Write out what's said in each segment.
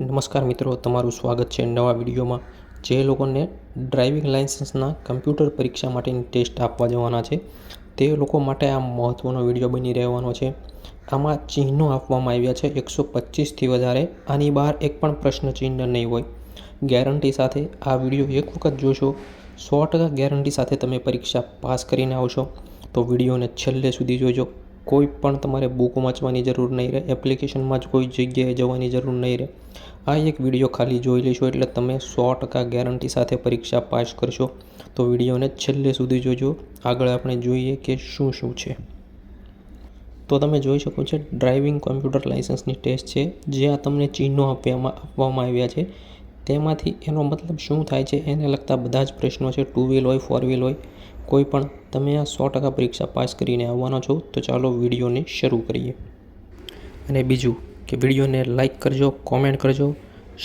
નમસ્કાર મિત્રો, તમારું સ્વાગત છે નવા વિડીયોમાં. જે લોકોને ડ્રાઇવિંગ લાઇસન્સના કમ્પ્યુટર પરીક્ષા માટેની ટેસ્ટ આપવા જવાના છે, તે લોકો માટે આ મહત્ત્વનો વીડિયો બની રહેવાનો છે. આમાં ચિહ્નો આપવામાં આવ્યા છે, એકસો પચીસથી વધારે. આની બહાર એક પણ પ્રશ્ન ચિહ્ન નહીં હોય. ગેરંટી સાથે આ વીડિયો એક વખત જોશો, સો ટકા ગેરંટી સાથે તમે પરીક્ષા પાસ કરીને આવશો. તો વિડીયોને છેલ્લે સુધી જોજો. કોઈ પણ તમારે બુક વાંચવાની જરૂર નહીં રહે, એપ્લિકેશનમાં જ કોઈ જગ્યાએ જવાની જરૂર નહીં રહે. આ એક વીડિયો ખાલી જોઈ લેશો એટલે તમે સો ટકા ગેરંટી સાથે પરીક્ષા પાસ કરશો. તો વિડીયોને છેલ્લે સુધી જોજો. આગળ આપણે જોઈએ કે શું શું છે. તો તમે જોઈ શકો છો, ડ્રાઇવિંગ કોમ્પ્યુટર લાઇસન્સની ટેસ્ટ છે જ્યાં તમને ચિહ્નો આપવામાં આપવામાં આવ્યા છે. તેમાંથી એનો મતલબ શું થાય છે, એને લગતા બધા જ પ્રશ્નો છે. ટુ વ્હીલ હોય ફોર વ્હીલ હોય, કોઈ પણ તમે આ સો ટકા પરીક્ષા પાસ કરીને આવવાનો છો, તો ચાલો વિડીયોને શરૂ કરીએ. અને બીજું કે વિડીયોને લાઇક કરજો, કોમેન્ટ કરજો,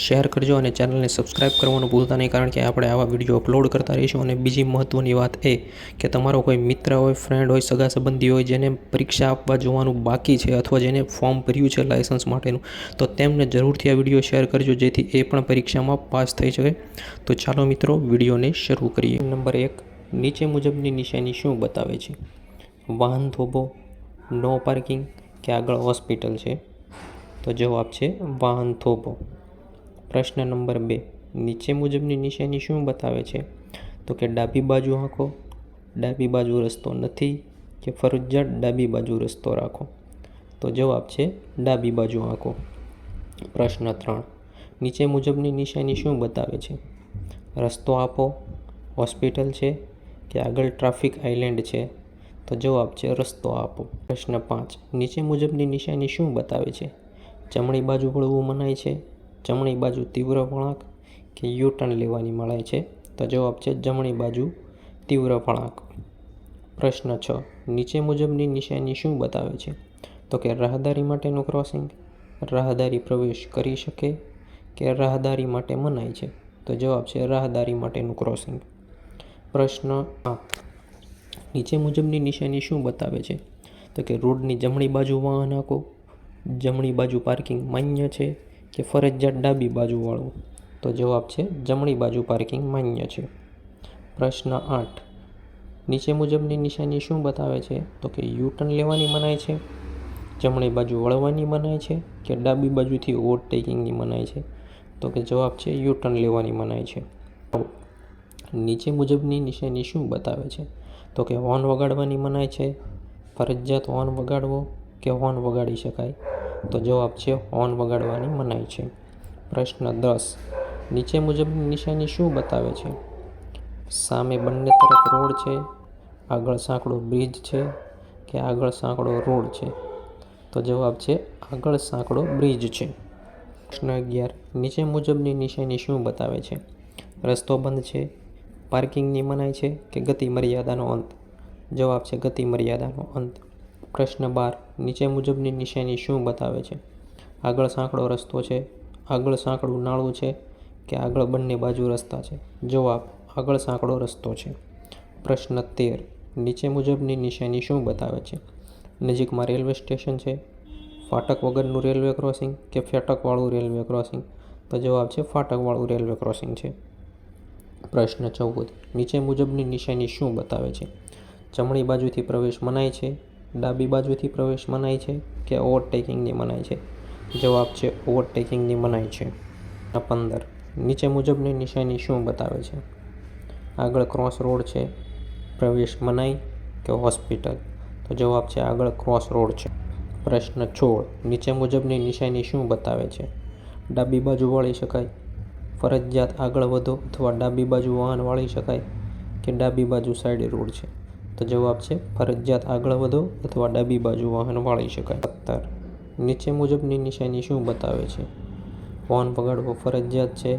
શેર કરજો અને ચેનલને સબસ્ક્રાઈબ કરવાનું ભૂલતા નહીં, કારણ કે આપણે આવા વીડિયો અપલોડ કરતા રહીશું અને બીજી મહત્ત્વની વાત એ કે તમારો કોઈ મિત્ર હોય ફ્રેન્ડ હોય, સગા સંબંધી હોય, જેને પરીક્ષા આપવા જોવાનું બાકી છે અથવા જેને ફોર્મ ભર્યું છે લાયસન્સ માટેનું, તો તેમને જરૂરથી આ વીડિયો શેર કરજો, જેથી એ પણ પરીક્ષામાં પાસ થઈ શકે. તો ચાલો મિત્રો, વિડીયોને શરૂ કરીએ. નંબર એક, નીચે મુજબની નિશાની શું બતાવે છે? વાહન થોભો નો પાર્કિંગ કે આગળ હોસ્પિટલ છે? તો જવાબ છે વાહન થોભો. પ્રશ્ન નંબર બે. નીચે મુજબની નિશાની શું બતાવે છે? તો કે ડાબી બાજુ આંખો, ડાબી બાજુ રસ્તો નથી કે ફરજિયાત ડાબી બાજુ રસ્તો રાખો. તો જવાબ છે ડાબી બાજુ આંખો. પ્રશ્ન ત્રણ. નીચે મુજબની નિશાની શું બતાવે છે? રસ્તો આપો, હોસ્પિટલ છે કે આગળ ટ્રાફિક આઇલેન્ડ છે? તો જવાબ છે રસ્તો આપો. પ્રશ્ન પાંચ. નીચે મુજબની નિશાની શું બતાવે છે? જમણી બાજુ વળવું મનાય છે, જમણી બાજુ તીવ્ર વળાંક કે યુ ટર્ન લેવાની મળે છે. તો જવાબ છે જમણી બાજુ તીવ્ર વળાંક. પ્રશ્ન છ, નીચે મુજબની નિશાની શું બતાવે છે? તો કે રાહદારી માટેનું ક્રોસિંગ રાહદારી પ્રવેશ કરી શકે કે રાહદારી માટે મનાય છે? તો જવાબ છે રાહદારી માટેનું ક્રોસિંગ પ્રશ્ન આ, નીચે મુજબની નિશાની શું બતાવે છે? તો કે રોડની જમણી બાજુ વાહન આંકો જમણી બાજુ પાર્કિંગ માન્ય છે કે ફરજિયાત ડાબી બાજુ વાળવું તો જવાબ છે જમણી બાજુ પાર્કિંગ માન્ય છે. પ્રશ્ન આઠ. નીચે મુજબની નિશાની શું બતાવે છે? તો કે યુટર્ન લેવાની મનાય છે, જમણી બાજુ વળવાની મનાય છે કે ડાબી બાજુથી ઓવરટેકિંગની મનાય છે? તો કે જવાબ છે યુટર્ન લેવાની મનાય છે. નીચે મુજબની નિશાની શું બતાવે છે? તો કે હોર્ન વગાડવાની મનાય છે. ફરજિયાત હોર્ન વગાડવો કે હોર્ન વગાડી શકાય? તો જવાબ છે હોર્ન વગાડવાની મનાય છે. પ્રશ્ન દસ. નીચે મુજબની નિશાની શું બતાવે છે? સામે બંને તરફ રોડ છે. આગળ સાંકડો બ્રિજ છે કે આગળ સાંકડો રોડ છે? તો જવાબ છે આગળ સાંકડો બ્રિજ છે. પ્રશ્ન અગિયાર. નીચે મુજબની નિશાની શું બતાવે છે? રસ્તો બંધ છે. પાર્કિંગની મનાય છે કે ગતિ મર્યાદાનો અંત? જવાબ છે ગતિ મર્યાદાનો અંત. પ્રશ્ન બાર, નીચે મુજબની નિશાની શું બતાવે છે? આગળ સાંકડો રસ્તો છે, આગળ સાંકડું નાળું છે કે આગળ બંને બાજુ રસ્તા છે? જવાબ, આગળ સાંકડો રસ્તો છે. પ્રશ્ન તેર, નીચે મુજબની નિશાની શું બતાવે છે? નજીકમાં રેલવે સ્ટેશન છે, ફાટક વગરનું રેલવે ક્રોસિંગ કે ફેટકવાળું રેલવે ક્રોસિંગ? તો જવાબ છે, ફાટકવાળું રેલવે ક્રોસિંગ છે. પ્રશ્ન ચૌદ, નીચે મુજબની નિશાની શું બતાવે છે? જમણી બાજુથી પ્રવેશ મનાય છે ડાબી બાજુથી પ્રવેશ મનાય છે કે ઓવરટેકિંગની મનાય છે? જવાબ છે ઓવરટેકિંગની મનાય છે. પંદર. નીચે મુજબની નિશાની શું બતાવે છે? આગળ ક્રોસ રોડ છે, પ્રવેશ મનાય કે હોસ્પિટલ? તો જવાબ છે આગળ ક્રોસ રોડ છે. પ્રશ્ન છોડ. નીચે મુજબની નિશાની શું બતાવે છે? ડાબી બાજુ વળી શકાય? ફરજિયાત આગળ વધો અથવા ડાબી બાજુ વાહન વાળી શકાય? કે ડાબી બાજુ સાઈડ રોડ છે? તો જવાબ છે, ફરજિયાત આગળ વધો અથવા ડાબી બાજુ વાહન વાળી શકાય. સત્તર. નીચે મુજબની નિશાની શું બતાવે છે? હોર્ન વગાડવો ફરજિયાત છે?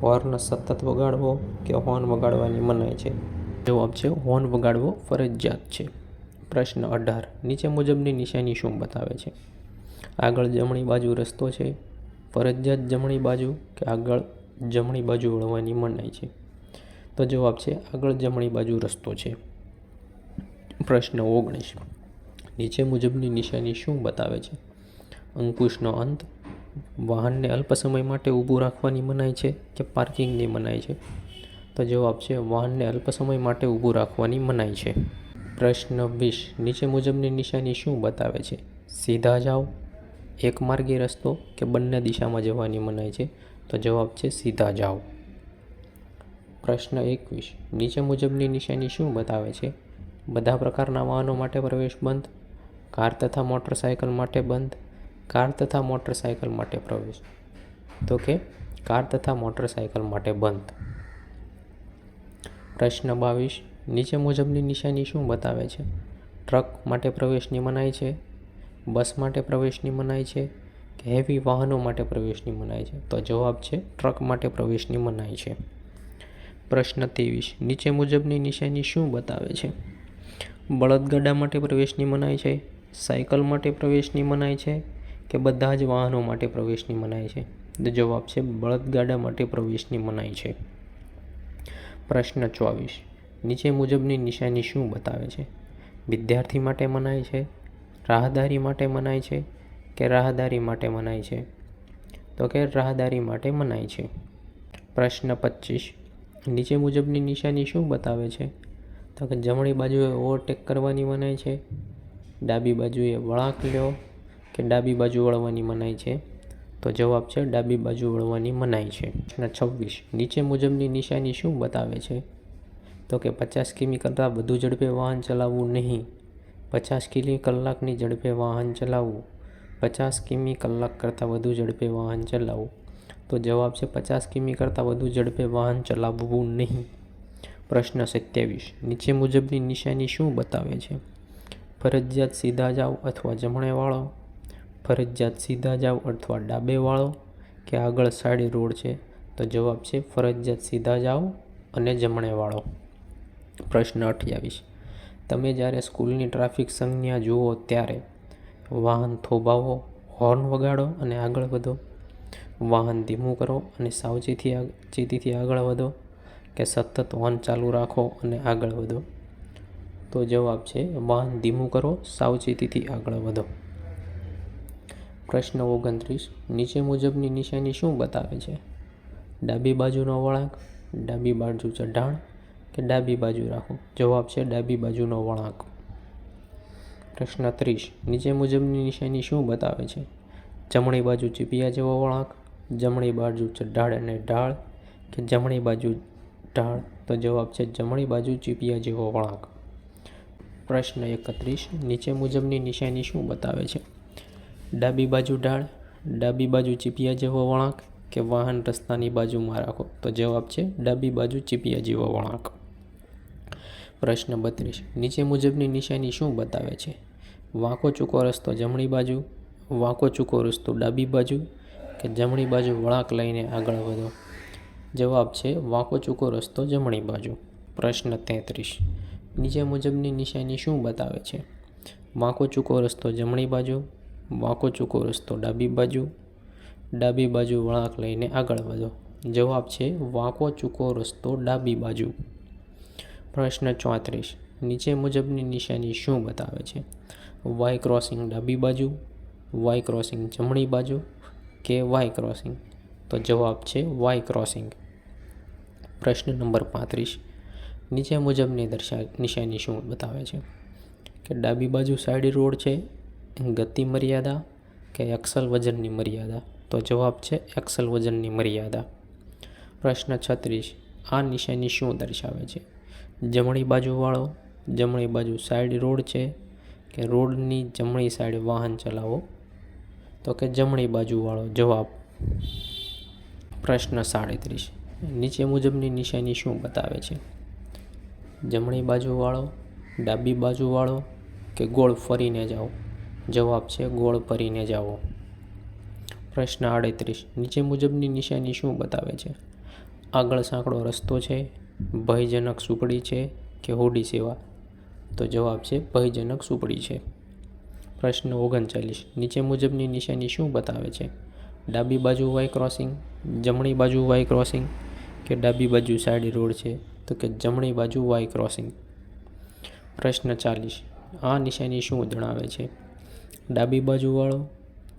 હોર્ન સતત વગાડવો કે હોર્ન વગાડવાની મનાય છે? જવાબ છે, હોર્ન વગાડવો ફરજિયાત છે. પ્રશ્ન અઢાર. નીચે મુજબની નિશાની શું બતાવે છે? આગળ જમણી બાજુ રસ્તો છે? ફરજિયાત જમણી બાજુ કે આગળ જમણી બાજુ વળવાની મનાય છે? તો જવાબ છે, આગળ જમણી બાજુ રસ્તો છે. પ્રશ્ન ઓગણીસ. નીચે મુજબની નિશાની શું બતાવે છે? અંકુશનો અંત. વાહનને અલ્પ સમય માટે ઊભું રાખવાની મનાય છે કે પાર્કિંગની મનાય છે? તો જવાબ છે, વાહનને અલ્પ સમય માટે ઊભું રાખવાની મનાય છે. પ્રશ્ન વીસ. નીચે મુજબની નિશાની શું બતાવે છે? સીધા જાઓ. એક માર્ગી રસ્તો કે બંને દિશામાં જવાની મનાય છે? તો જવાબ છે, સીધા જાઓ. પ્રશ્ન એકવીસ. નીચે મુજબની નિશાની શું બતાવે છે? બધા પ્રકારના વાહનો માટે પ્રવેશ બંધ, કાર તથા મોટરસાયકલ માટે બંધ, કાર તથા મોટરસાયકલ માટે પ્રવેશ. તો કે, કાર તથા મોટરસાયકલ માટે બંધ. પ્રશ્ન બાવીસ. નીચે મુજબની નિશાની શું બતાવે છે? ટ્રક માટે પ્રવેશની મનાઈ છે? બસ માટે પ્રવેશની મનાઈ છે? કે હેવી વાહનો માટે પ્રવેશની મનાઈ છે? તો જવાબ છે, ટ્રક માટે પ્રવેશની મનાઈ છે. પ્રશ્ન ત્રેવીસ. નીચે મુજબની નિશાની શું બતાવે છે? બળદગાડા માટે પ્રવેશની મનાઈ છે, સાયકલ માટે પ્રવેશની મનાઈ છે કે બધા જ વાહનો માટે પ્રવેશની મનાઈ છે? તો જવાબ છે બળદગાડા માટે પ્રવેશની મનાઈ છે. પ્રશ્ન ચોવીસ. નીચે મુજબની નિશાની શું બતાવે છે? વિદ્યાર્થી માટે મનાય છે, રાહદારી માટે મનાય છે કે રાહદારી માટે મનાય છે? તો કે રાહદારી માટે મનાય છે. પ્રશ્ન પચીસ. નીચે મુજબની નિશાની શું બતાવે છે? તો કે જમણી બાજુએ ઓવરટેક કરવાની મનાઈ છે. ડાબી બાજુએ વળાંક લ્યો કે ડાબી બાજુ વળવાની મનાઈ છે? તો જવાબ છે ડાબી બાજુ વળવાની મનાઈ છે. અને છવ્વીસ, નીચે મુજબની નિશાની શું બતાવે છે? તો કે પચાસ કિમી કરતાં વધુ ઝડપે વાહન ચલાવવું નહીં. પચાસ કિમી કલાકની ઝડપે વાહન ચલાવવું. પચાસ કિમી કલાક કરતાં વધુ ઝડપે વાહન ચલાવવું. તો જવાબ છે પચાસ કિમી કરતાં વધુ ઝડપે વાહન ચલાવવું નહીં. પ્રશ્ન સત્યાવીસ. નીચે મુજબની નિશાની શું બતાવે છે? ફરજિયાત સીધા જાઓ અથવા જમણે વાળો? ફરજિયાત સીધા જાઓ અથવા ડાબે વાળો? કે આગળ સાઈડ રોડ છે? તો જવાબ છે ફરજિયાત સીધા જાઓ અને જમણે વાળો. પ્રશ્ન અઠ્યાવીસ. તમે જ્યારે સ્કૂલની ટ્રાફિક સંજ્ઞા જુઓ ત્યારે વાહન થોભાવો, હોર્ન વગાડો અને આગળ વધો. વાહન ધીમું કરો અને સાવચેતી ચેતીથી આગળ વધો. કે સતત હોર્ન ચાલુ રાખો અને આગળ વધો. તો જવાબ છે, વાહન ધીમું કરો, સાવચેતીથી આગળ વધો. પ્રશ્ન ઓગણત્રીસ, નીચે મુજબની નિશાની શું બતાવે છે? ડાબી બાજુનો વળાંક, ડાબી બાજુ ચઢાણ કે ડાબી બાજુ રાખો? જવાબ છે, ડાબી બાજુનો વળાંક. પ્રશ્ન ત્રીસ, નીચે મુજબની નિશાની શું બતાવે છે? જમણી બાજુ ચીપિયા જેવો વળાંક, જમણી બાજુ ચઢાળ અને ઢાળ કે જમણી બાજુ ઢાળ તો જવાબ છે જમણી બાજુ ચીપિયા જેવો વળાંક. પ્રશ્ન એકત્રીસ. નીચે મુજબની નિશાની શું બતાવે છે? ડાબી બાજુ ઢાળ ડાબી બાજુ ચીપિયા જેવો વળાંક કે વાહન રસ્તાની બાજુમાં રાખો? તો જવાબ છે ડાબી બાજુ ચીપિયા જેવો વળાંક. પ્રશ્ન બત્રીસ. નીચે મુજબની નિશાની શું બતાવે છે? વાંકો ચૂકો રસ્તો જમણી બાજુ, વાંકો ચૂકો રસ્તો ડાબી બાજુ કે જમણી બાજુ વળાંક લઈને આગળ વધો? જવાબ છે, વાંકો ચૂકો રસ્તો જમણી બાજુ. પ્રશ્ન તેત્રીસ. નીચે મુજબની નિશાની શું બતાવે છે? વાંકો ચૂકો રસ્તો જમણી બાજુ, વાંકો ચૂકો રસ્તો ડાબી બાજુ. ડાબી બાજુ વળાંક લઈને આગળ વધો. જવાબ છે, વાંકો ચૂકો રસ્તો ડાબી બાજુ. પ્રશ્ન ચોત્રીસ. નીચે મુજબની નિશાની શું બતાવે છે? વાય ક્રોસિંગ ડાબી બાજુ, વાય ક્રોસિંગ જમણી બાજુ કે વાય ક્રોસિંગ તો જવાબ છે વાય ક્રોસિંગ. પ્રશ્ન નંબર પાંત્રીસ. નીચે મુજબની દર્શા, નિશાની શું બતાવે છે? કે ડાબી બાજુ સાઈડ રોડ છે, ગતિ મર્યાદા કે એક્સલ વજનની મર્યાદા? તો જવાબ છે એક્સલ વજનની મર્યાદા. પ્રશ્ન છત્રીસ. આ નિશાની શું દર્શાવે છે? જમણી બાજુવાળો જમણી બાજુ સાઈડ રોડ છે કે રોડની જમણી સાઈડ વાહન ચલાવો? તો કે જમણી બાજુવાળો જવાબ. પ્રશ્ન સાડત્રીસ. નીચે મુજબની નિશાની શું બતાવે છે? જમણી બાજુવાળો ડાબી બાજુવાળો કે ગોળ ફરીને જાઓ? જવાબ છે ગોળ ફરીને જાઓ. પ્રશ્ન આડત્રીસ. નીચે મુજબની નિશાની શું બતાવે છે? આગળ સાંકડો રસ્તો છે, ભયજનક સુપડી છે કે હોડી સેવા? તો જવાબ છે ભયજનક સુપડી છે. પ્રશ્ન ઓગણચાલીસ. નીચે મુજબની નિશાની શું બતાવે છે? ડાબી બાજુ વાય ક્રોસિંગ જમણી બાજુ વાય ક્રોસિંગ કે ડાબી બાજુ સાઈડ રોડ છે તો કે જમણી બાજુ વાય ક્રોસિંગ પ્રશ્ન ચાલીસ. આ નિશાની શું જણાવે છે? ડાબી બાજુવાળો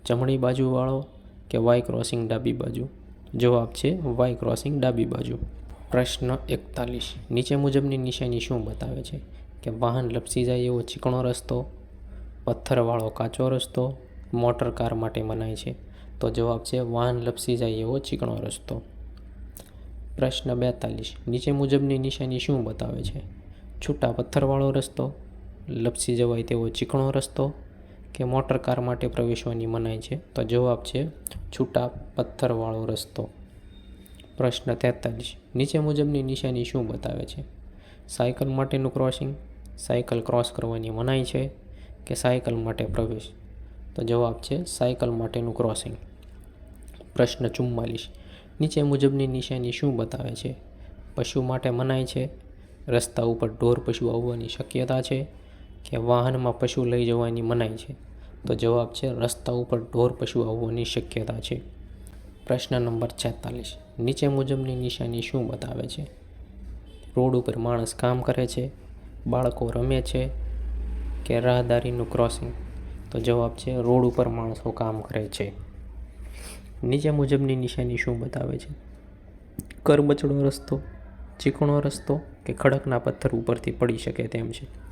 જમણી બાજુવાળો કે વાય ક્રોસિંગ ડાબી બાજુ? જવાબ છે વાય ક્રોસિંગ ડાબી બાજુ. પ્રશ્ન એકતાલીસ. નીચે મુજબની નિશાની શું બતાવે છે? કે વાહન લપસી જાય એવો ચીકણો રસ્તો, પથ્થરવાળો કાચો રસ્તો, મોટર કાર માટે મનાય છે. તો જવાબ છે, વાહન લપસી જાય એવો ચીકણો રસ્તો. પ્રશ્ન બેતાલીસ. નીચે મુજબની નિશાની શું બતાવે છે? છૂટા પથ્થરવાળો રસ્તો, લપસી જવાય તેવો ચીકણો રસ્તો કે મોટર કાર માટે પ્રવેશવાની મનાય છે? તો જવાબ છે, છૂટા પથ્થરવાળો રસ્તો. પ્રશ્ન તેતાલીસ. નીચે મુજબની નિશાની શું બતાવે છે? સાયકલ માટેનું ક્રોસિંગ, સાયકલ ક્રોસ કરવાની મનાઈ છે કે સાયકલ માટે પ્રવેશ? તો જવાબ છે, સાયકલ માટેનું ક્રોસિંગ. પ્રશ્ન ચુમ્માલીસ. નીચે મુજબની નિશાની શું બતાવે છે? પશુ માટે મનાય છે. રસ્તા ઉપર ઢોર પશુ આવવાની શક્યતા છે કે વાહનમાં પશુ લઈ જવાની મનાય છે? તો જવાબ છે રસ્તા ઉપર ઢોર પશુ આવવાની શક્યતા છે. પ્રશ્ન નંબર છેતાલીસ. નીચે મુજબની નિશાની શું બતાવે છે? રોડ ઉપર માણસ કામ કરે છે, બાળકો રમે છે કે રાહદારીનું ક્રોસિંગ? તો જવાબ છે રોડ ઉપર માણસો કામ કરે છે. નીચે મુજબની નિશાની શું બતાવે છે? કરબચડો રસ્તો, ચીકણો રસ્તો કે ખડકના પથ્થર ઉપરથી પડી શકે તેમ છે?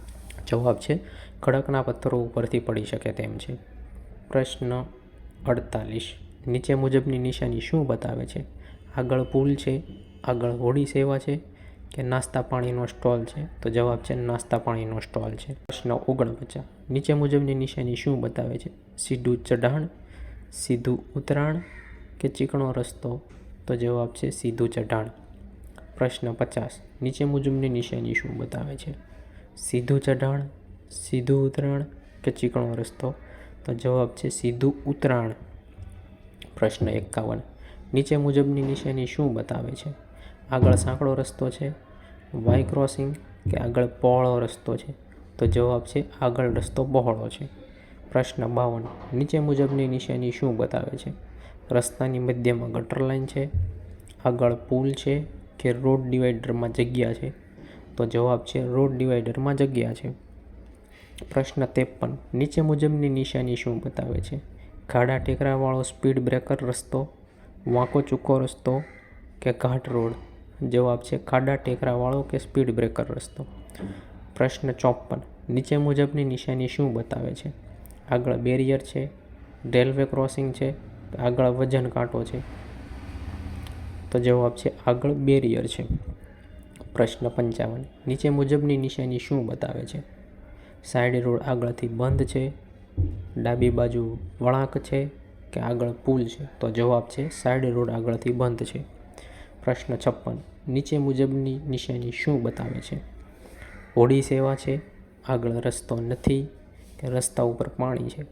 જવાબ છે, ખડકના પથ્થરો ઉપરથી પડી શકે તેમ છે. પ્રશ્ન અડતાલીસ. નીચે મુજબની નિશાની શું બતાવે છે? આગળ પુલ છે, આગળ હોડી સેવા છે કે નાસ્તા પાણીનો સ્ટોલ છે? તો જવાબ છે, નાસ્તા પાણીનો સ્ટોલ છે. પ્રશ્ન ઓગણપચાસ. નીચે મુજબની નિશાની શું બતાવે છે? સીધું ચઢાણ, સીધું ઉતરાણ કે ચીકણો રસ્તો? તો જવાબ છે સીધું ચઢાણ. પ્રશ્ન પચાસ. નીચે મુજબની નિશાની શું બતાવે છે? સીધું ચઢાણ, સીધું ઉતરાણ કે ચીકણો રસ્તો? તો જવાબ છે સીધું ઉતરાણ. પ્રશ્ન એકાવન. નીચે મુજબની નિશાની શું બતાવે છે? આગળ સાંકડો રસ્તો છે? વાય ક્રોસિંગ કે આગળ પહોળો રસ્તો છે? તો જવાબ છે આગળ રસ્તો પહોળો છે. પ્રશ્ન બાવન. નીચે મુજબની નિશાની શું બતાવે છે? રસ્તાની મધ્યમાં ગટર લાઈન છે, આગળ પુલ છે કે રોડ ડિવાઈડરમાં જગ્યા છે. તો જવાબ છે રોડ ડિવાઈડરમાં જગ્યા છે. પ્રશ્ન ત્રેપન, નીચે મુજબની નિશાની શું બતાવે છે? ખાડા ટેકરાવાળો સ્પીડ બ્રેકર રસ્તો, વાંકો ચૂકો રસ્તો કે ઘાટ રોડ? જવાબ છે ખાડા ટેકરાવાળો કે સ્પીડ બ્રેકર રસ્તો. પ્રશ્ન ચોપન, નીચે મુજબની નિશાની શું બતાવે છે? આગળ બેરિયર છે રેલવે ક્રોસિંગ છે આગળ વજન કાંટો છે. તો જવાબ છે, આગળ બેરિયર છે. પ્રશ્ન પંચાવન. નીચે મુજબની નિશાની શું બતાવે છે? સાઈડ રોડ આગળથી બંધ છે. ડાબી બાજુ વળાંક છે કે આગળ પુલ છે? તો જવાબ છે, સાઈડ રોડ આગળથી બંધ છે. પ્રશ્ન છપ્પન. નીચે મુજબની નિશાની શું બતાવે છે? હોડી સેવા છે, આગળ રસ્તો નથી કે રસ્તા ઉપર પાણી છે?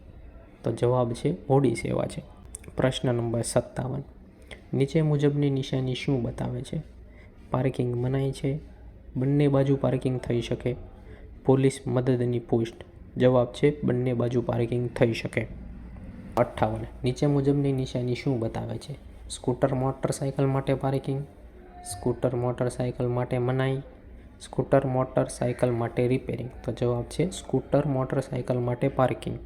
તો જવાબ છે, હોડી સેવા છે. પ્રશ્ન નંબર સત્તાવન. નીચે મુજબની નિશાની શું બતાવે છે? પાર્કિંગ મનાય છે. બંને બાજુ પાર્કિંગ થઈ શકે. પોલીસ મદદની પોસ્ટ. જવાબ છે, બંને બાજુ પાર્કિંગ થઈ શકે. અઠ્ઠાવન. નીચે મુજબની નિશાની શું બતાવે છે? સ્કૂટર, મોટરસાયકલ માટે પાર્કિંગ. સ્કૂટર, મોટરસાયકલ માટે મનાઈ. સ્કૂટર મોટરસાઇકલ માટે રિપેરિંગ. તો જવાબ છે, સ્કૂટર, મોટરસાયકલ માટે પાર્કિંગ.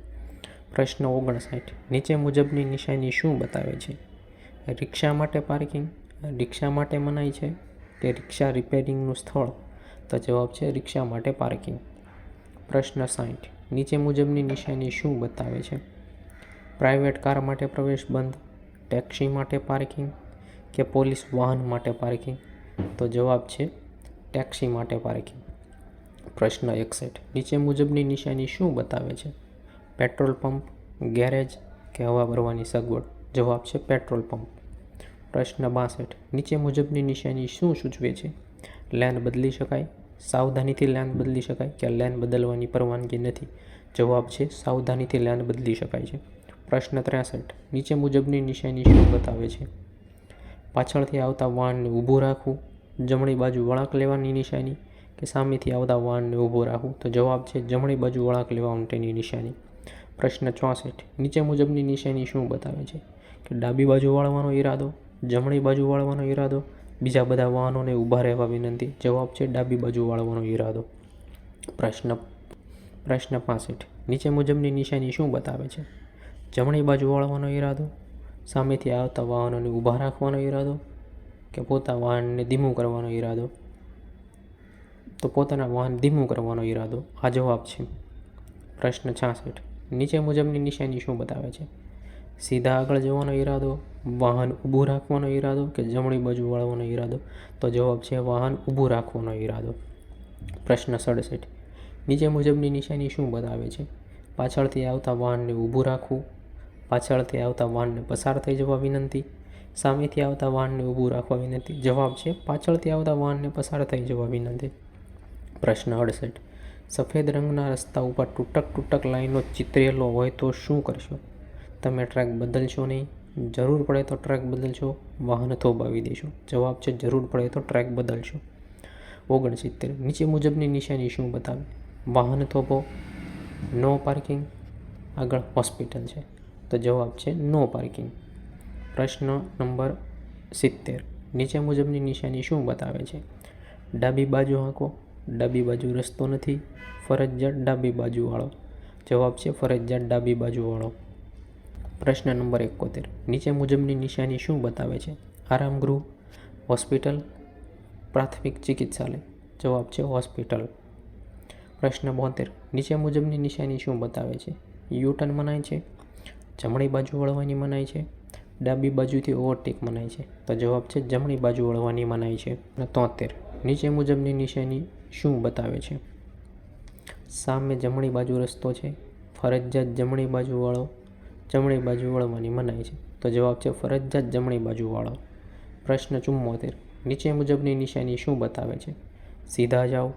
પ્રશ્ન ઓગણસાઠ. નીચે મુજબની નિશાની શું બતાવે છે? રિક્ષા માટે પાર્કિંગ? રિક્ષા માટે મનાય છે કે રિક્ષા રિપેરિંગનું સ્થળ? તો જવાબ છે રિક્ષા માટે પાર્કિંગ. પ્રશ્ન સાઠ. નીચે મુજબની નિશાની શું બતાવે છે? પ્રાઇવેટ કાર માટે પ્રવેશ બંધ? ટેક્સી માટે પાર્કિંગ? કે પોલીસ વાહન માટે પાર્કિંગ? તો જવાબ છે ટેક્સી માટે પાર્કિંગ. પ્રશ્ન એકસઠ. નીચે મુજબની નિશાની શું બતાવે છે? પેટ્રોલ પંપ, ગેરેજ કે હવા ભરવાની સગવડ? જવાબ છે પેટ્રોલ પંપ. પ્રશ્ન બાસઠ. નીચે મુજબની નિશાની શું સૂચવે છે? લેન બદલી શકાય? સાવધાનીથી લેન બદલી શકાય કે લેન બદલવાની પરવાનગી નથી? જવાબ છે સાવધાનીથી લેન બદલી શકાય છે. પ્રશ્ન ત્રેસઠ. નીચે મુજબની નિશાની શું બતાવે છે? પાછળથી આવતા વાહનને ઊભું રાખવું? જમણી બાજુ વળાંક લેવાની નિશાની? કે સામેથી આવતા વાહનને ઊભું રાખવું? તો જવાબ છે જમણી બાજુ વળાંક લેવા માટેની નિશાની. પ્રશ્ન ચોસઠ. નીચે મુજબની નિશાની શું બતાવે છે? કે ડાબી બાજુ વાળવાનો ઈરાદો, જમણી બાજુ વાળવાનો ઈરાદો, બીજા બધા વાહનોને ઊભા રહેવા વિનંતી. જવાબ છે ડાબી બાજુ વાળવાનો ઈરાદો. પ્રશ્ન પ્રશ્ન પાસઠ. નીચે મુજબની નિશાની શું બતાવે છે? જમણી બાજુ વાળવાનો ઈરાદો, સામેથી આવતા વાહનોને ઊભા રાખવાનો ઈરાદો કે પોતા વાહનને ધીમું કરવાનો ઈરાદો? તો પોતાના વાહન ધીમું કરવાનો ઈરાદો. આ જવાબ છે પ્રશ્ન છાસઠ. નીચે મુજબની નિશાની શું બતાવે છે? સીધા આગળ જવાનો ઈરાદો, વાહન ઊભું રાખવાનો ઈરાદો કે જમણી બાજુ વળવાનો ઈરાદો? તો જવાબ છે વાહન ઊભું રાખવાનો ઈરાદો. પ્રશ્ન સડસઠ. નીચે મુજબની નિશાની શું બતાવે છે? પાછળથી આવતા વાહનને ઊભું રાખવું, પાછળથી આવતા વાહનને પસાર થઈ જવા વિનંતી, સામેથી આવતા વાહનને ઊભું રાખવા વિનંતી. જવાબ છે પાછળથી આવતા વાહનને પસાર થઈ જવા વિનંતી. પ્રશ્ન અડસઠ. સફેદ રંગના રસ્તા ઉપર તૂટક તૂટક લાઈનો ચિતરેલો હોય તો શું કરશો? તમે ટ્રેક બદલશો નહીં. જરૂર પડે તો ટ્રેક બદલશો. વાહન થોભાવી દેશો. જવાબ છે જરૂર પડે તો ટ્રેક બદલશો. ઓગણસિત્તેર. નીચે મુજબની નિશાની શું બતાવે? વાહન થોભો. No parking. આગળ હોસ્પિટલ છે. તો જવાબ છે નો પાર્કિંગ. પ્રશ્ન નંબર સિત્તેર. નીચે મુજબની નિશાની શું બતાવે છે? ડાબી બાજુ આંકો ડાબી બાજુ રસ્તો નથી ફરજિયાત ડાબી બાજુવાળો જવાબ છે ફરજિયાત ડાબી બાજુવાળો પ્રશ્ન નંબર એકોતેર. નીચે મુજબની નિશાની શું બતાવે છે? આરામગૃહ હોસ્પિટલ, પ્રાથમિક ચિકિત્સાલય. જવાબ છે હોસ્પિટલ. પ્રશ્ન બોતેર. નીચે મુજબની નિશાની શું બતાવે છે? યુટર્ન મનાય છે? જમણી બાજુ વળવાની મનાય છે? ડાબી બાજુથી ઓવરટેક મનાય છે? તો જવાબ છે જમણી બાજુ વળવાની મનાય છે. અને તોતેર. નીચે મુજબની નિશાની શું બતાવે છે? સામે જમણી બાજુ રસ્તો છે. ફરજિયાત જમણી બાજુ વાળો. જમણી બાજુ વળવાની મનાય છે. તો જવાબ છે ફરજિયાત જમણી બાજુ વાળો. પ્રશ્ન ચુમ્મોતેર. નીચે મુજબની નિશાની શું બતાવે છે? સીધા જાઓ.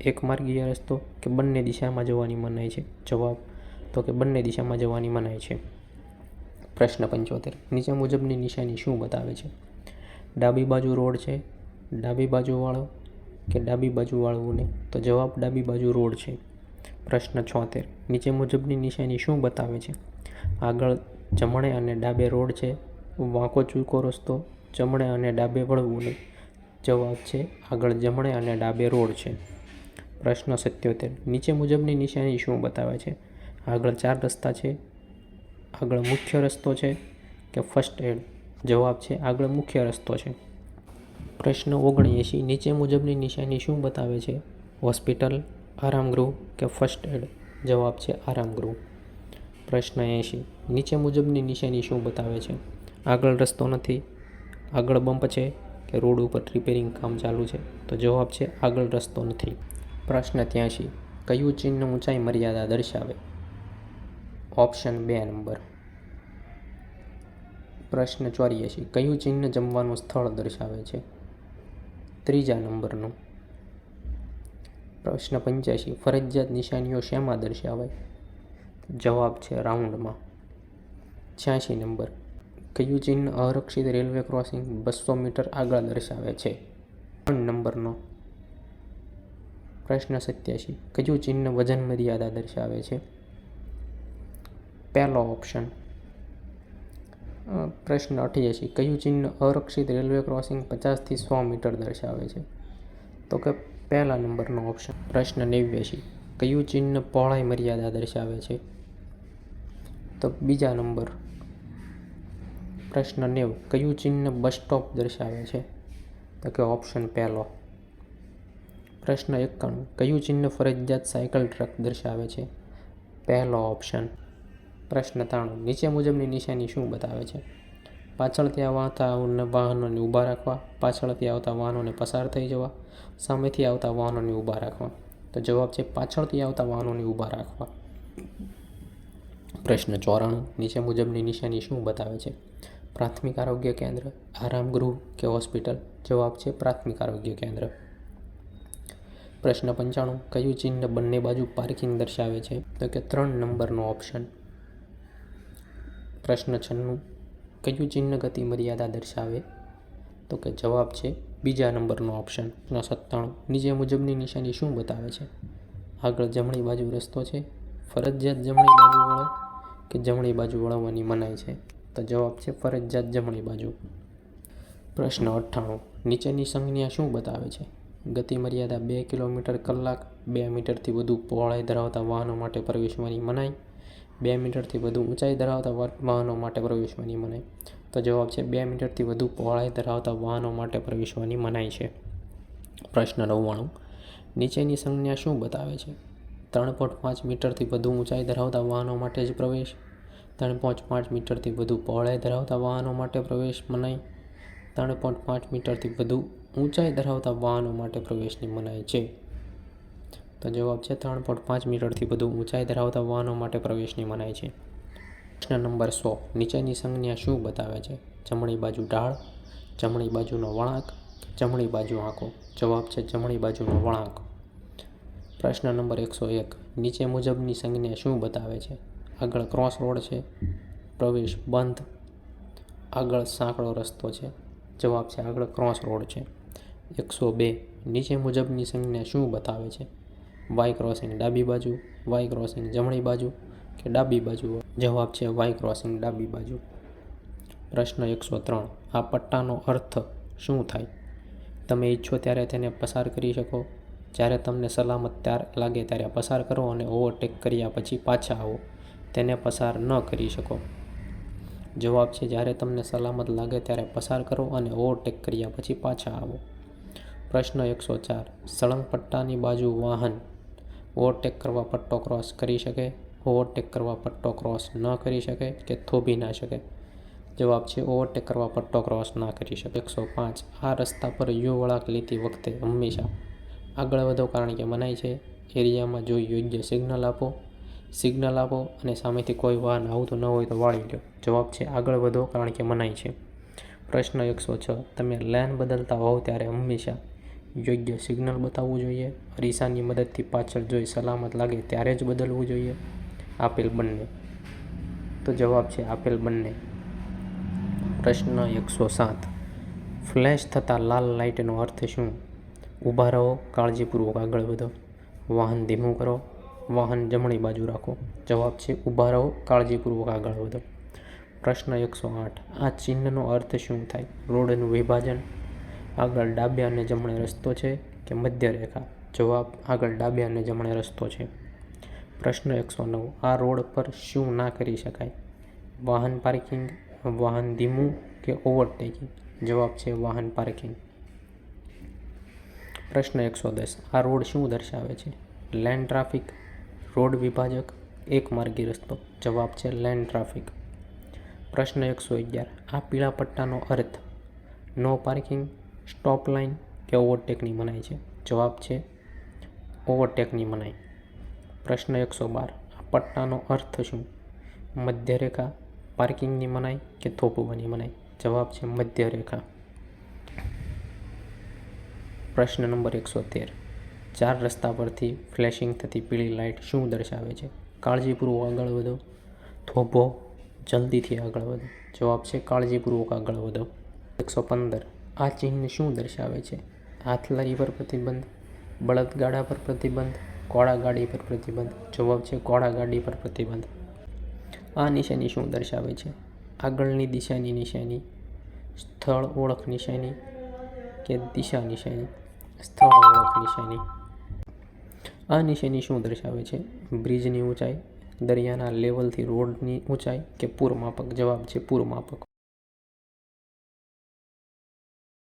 એક માર્ગીય રસ્તો કે બંને દિશામાં જવાની મનાય છે? જવાબ તો કે બંને દિશામાં જવાની મનાય છે. પ્રશ્ન પંચોતેર. નીચે મુજબની નિશાની શું બતાવે છે? ડાબી બાજુ રોડ છે. ડાબી બાજુ વાળો. કે ડાબી બાજુ વાળવું નહીં તો જવાબ ડાબી બાજુ રોડ છે. પ્રશ્ન છોતેર. નીચે મુજબની નિશાની શું બતાવે છે? આગળ જમણે અને ડાબે રોડ છે. વાંકો ચૂકો રસ્તો, જમણે અને ડાબે વળવું નહીં જવાબ છે, આગળ જમણે અને ડાબે રોડ છે. પ્રશ્ન સત્યોતેર. નીચે મુજબની નિશાની શું બતાવે છે? આગળ ચાર રસ્તા છે. આગળ મુખ્ય રસ્તો છે કે ફર્સ્ટ એડ? જવાબ છે, આગળ મુખ્ય રસ્તો છે. પ્રશ્ન ઓગણએંશી નીચે મુજબની નિશાની શું બતાવે છે? હોસ્પિટલ, આરામગૃહ કે ફર્સ્ટ એડ? જવાબ છે આરામગૃહ. પ્રશ્ન એંશી નીચે મુજબની નિશાની શું બતાવે છે? આગળ રસ્તો નથી. આગળ બમ્પ છે કે રોડ ઉપર રિપેરિંગ કામ ચાલુ છે? તો જવાબ છે આગળ રસ્તો નથી. પ્રશ્ન ત્યાંશી કયું ચિહ્ન ઊંચાઈ મર્યાદા દર્શાવે? ઓપ્શન બે નંબર. પ્રશ્ન ચોર્યાસી કયું ચિહ્ન જમવાનું સ્થળ દર્શાવે છે? ત્રીજા નંબરનો. પ્રશ્ન પંચ્યાસી, ફરજિયાત નિશાનીઓ શેમાં દર્શાવાય? જવાબ છે રાઉન્ડમાં. છ્યાસી નંબર કયું ચિહ્ન અરક્ષિત રેલવે ક્રોસિંગ બસો મીટર આગળ દર્શાવે છે. ત્રણ નંબરનો. પ્રશ્ન સત્યાસી કયું ચિહ્ન વજન મર્યાદા દર્શાવે છે? પહેલો ઓપ્શન પ્રશ્ન અઠ્યાસી કયું ચિહ્ન અરક્ષિત રેલવે ક્રોસિંગ પચાસથી સો મીટર દર્શાવે છે? તો કે પહેલા નંબરનો ઓપ્શન. પ્રશ્ન નેવ્યાસી કયું ચિહ્ન પહોળાઈ મર્યાદા દર્શાવે છે? તો બીજા નંબર. પ્રશ્ન નેવ. કયું ચિહ્ન બસ સ્ટોપ દર્શાવે છે? તો કે ઓપ્શન પહેલો. પ્રશ્ન એકાણું. કયું ચિહ્ન ફરજિયાત સાયકલ ટ્રક દર્શાવે છે? પહેલો ઓપ્શન. પ્રશ્ન નીચે મુજબની નિશાની શું બતાવે છે? પાછળથી આવતા વાહનોને ઊભા રાખવા, પાછળથી આવતા વાહનોને પસાર થઈ જવા, સામેથી આવતા વાહનોને ઊભા રાખવા. તો જવાબ છે પાછળથી આવતા વાહનોને ઊભા રાખવા. પ્રશ્ન ચોરાણું. નીચે મુજબની નિશાની શું બતાવે છે? પ્રાથમિક આરોગ્ય કેન્દ્ર આરામગૃહ કે હોસ્પિટલ? જવાબ છે પ્રાથમિક આરોગ્ય કેન્દ્ર. પ્રશ્ન પંચાણું. કયું ચિહ્ન બંને બાજુ પાર્કિંગ દર્શાવે છે? તો કે ત્રણ નંબરનો ઓપ્શન. પ્રશ્ન છન્નું, કયું ચિહ્ન ગતિ મર્યાદા દર્શાવે? તો કે જવાબ છે બીજા નંબરનો ઓપ્શન. પ્રશ્ન સત્તાણું, નીચે મુજબની નિશાની શું બતાવે છે? આગળ જમણી બાજુ રસ્તો છે. ફરજિયાત જમણી બાજુ વળો કે જમણી બાજુ વળવવાની મનાય છે? તો જવાબ છે ફરજિયાત જમણી બાજુ. પ્રશ્ન અઠ્ઠાણું, નીચેની સંજ્ઞા શું બતાવે છે? ગતિ મર્યાદા બે કિલોમીટર કલાક, બે મીટરથી વધુ પહોળાઈ ધરાવતા વાહનો માટે પ્રવેશવાની મનાઈ? બે મીટરથી વધુ ઊંચાઈ ધરાવતા વાહનો માટે પ્રવેશવાની મનાઈ તો જવાબ છે, બે મીટરથી વધુ પહોળાઈ ધરાવતા વાહનો માટે પ્રવેશવાની મનાઈ છે. પ્રશ્ન નવ્વાણું. નીચેની સંજ્ઞા શું બતાવે છે? ત્રણ પોઈન્ટ પાંચ મીટરથી વધુ ઊંચાઈ ધરાવતા વાહનો માટે જ પ્રવેશ. ત્રણ પોઈન્ટ પાંચ મીટરથી વધુ પહોળાઈ ધરાવતા વાહનો માટે પ્રવેશ મનાઈ ત્રણ પોઈન્ટ પાંચ મીટરથી વધુ ઊંચાઈ ધરાવતા વાહનો માટે પ્રવેશની મનાઈ છે. તો જવાબ છે ત્રણ પોઈન્ટ પાંચ મીટરથી વધુ ઊંચાઈ ધરાવતા વાહનો માટે પ્રવેશની મનાઈ છે. પ્રશ્ન નંબર સો, નીચેની સંજ્ઞા શું બતાવે છે? જમણી બાજુ ઢાળ, જમણી બાજુનો વળાંક, જમણી બાજુ આંકો જવાબ છે જમણી બાજુનો વળાંક. પ્રશ્ન નંબર એકસો એક, નીચે મુજબની સંજ્ઞા શું બતાવે છે? આગળ ક્રોસ રોડ છે, પ્રવેશ બંધ. આગળ સાંકડો રસ્તો છે, જવાબ છે આગળ ક્રોસ રોડ છે. એકસો બે, નીચે મુજબની સંજ્ઞા શું બતાવે છે? વાય ક્રોસિંગ ડાબી બાજુ, વાય ક્રોસિંગ જમણી બાજુ કે ડાબી બાજુ? જવાબ છે વાય ક્રોસિંગ ડાબી બાજુ. પ્રશ્ન એકસો ત્રણ. આ પટ્ટાનો અર્થ શું થાય? તમે ઈચ્છો ત્યારે તેને પસાર કરી શકો. જ્યારે તમને સલામત ત્યાર લાગે ત્યારે પસાર કરો અને ઓવરટેક કર્યા પછી પાછા આવો. તેને પસાર ન કરી શકો. જવાબ છે જ્યારે તમને સલામત લાગે ત્યારે પસાર કરો અને ઓવરટેક કર્યા પછી પાછા આવો. પ્રશ્ન એકસો ચાર. સળંગ પટ્ટાની બાજુ વાહન ઓવરટેક કરવા પટ્ટો ક્રોસ કરી શકે, ઓવરટેક કરવા પટ્ટો ક્રોસ ન કરી શકે કે થોભી ના શકે. જવાબ છે, ઓવરટેક કરવા પટ્ટો ક્રોસ ના કરી શકે. એકસો પાંચ, આ રસ્તા પર યુ વળાંક લેતી વખતે હંમેશા આગળ વધો કારણ કે મનાય છે, એરિયામાં જો યોગ્ય સિગ્નલ આપો સિગ્નલ આપો અને સામેથી કોઈ વાહન આવતું ન હોય તો વાળી લો. જવાબ છે, આગળ વધો કારણ કે મનાય છે. પ્રશ્ન એકસો છ, તમે લેન બદલતા હોવ ત્યારે હંમેશા યોગ્ય સિગ્નલ બતાવવું જોઈએ. અરીસાની મદદથી પાછળ જોઈ સલામત લાગે ત્યારે જ બદલવું જોઈએ. આપેલ બંને. તો જવાબ છે આપેલ બંને. પ્રશ્ન એકસો સાત. ફ્લેશ થતાં લાલ લાઇટનો અર્થ શું? ઊભા રહો, કાળજીપૂર્વક આગળ વધો. વાહન ધીમું કરો. વાહન જમણી બાજુ રાખો. જવાબ છે ઊભા રહો, કાળજીપૂર્વક આગળ વધો. પ્રશ્ન એકસો આઠ. આ ચિહ્નનો અર્થ શું થાય? રોડનું વિભાજન. આગળ ડાબે અને જમણે રસ્તો છે કે મધ્ય રેખા જવાબ, આગળ ડાબે અને જમણે રસ્તો છે. પ્રશ્ન એકસો નવ. આ રોડ પર શું ના કરી શકાય? વાહન પાર્કિંગ, વાહન ધીમું કે ઓવરટેકિંગ? જવાબ છે વાહન પાર્કિંગ. પ્રશ્ન એકસો દસ. આ રોડ શું દર્શાવે છે? લેન્ડ ટ્રાફિક, રોડ વિભાજક, એક માર્ગી રસ્તો? જવાબ છે લેન્ડ ટ્રાફિક. પ્રશ્ન એકસો અગિયાર. આ પીળા પટ્ટાનો અર્થ? નો પાર્કિંગ સ્ટોપ લાઇન કે ઓવરટેકની મનાય છે? જવાબ છે ઓવરટેકની મનાઈ પ્રશ્ન એકસો બાર. આ પટ્ટાનો અર્થ શું? મધ્ય રેખા પાર્કિંગની મનાઈ કે થોપવાની મનાઈ જવાબ છે મધ્ય રેખા પ્રશ્ન નંબર એકસો તેર. ચાર રસ્તા પરથી ફ્લેશિંગ થતી પીળી લાઇટ શું દર્શાવે છે? કાળજીપૂર્વક આગળ વધો. થોભો જલ્દીથી આગળ વધો. જવાબ છે કાળજીપૂર્વક આગળ વધો. એકસો પંદર. આ ચિહ્ન શું દર્શાવે છે? હાથલારી પર પ્રતિબંધ, બળદગાડા પર પ્રતિબંધ કોળા ગાડી પર પ્રતિબંધ? જવાબ છે કોળા ગાડી પર પ્રતિબંધ. આ નિશાની શું દર્શાવે છે? આગળની દિશાની નિશાની, સ્થળ ઓળખ નિશાની કે દિશા નિશાની? સ્થળ ઓળખ નિશાની. આ નિશાની શું દર્શાવે છે? બ્રિજની ઊંચાઈ, દરિયાના લેવલથી રોડની ઊંચાઈ કે પૂર માપક જવાબ છે પૂર માપક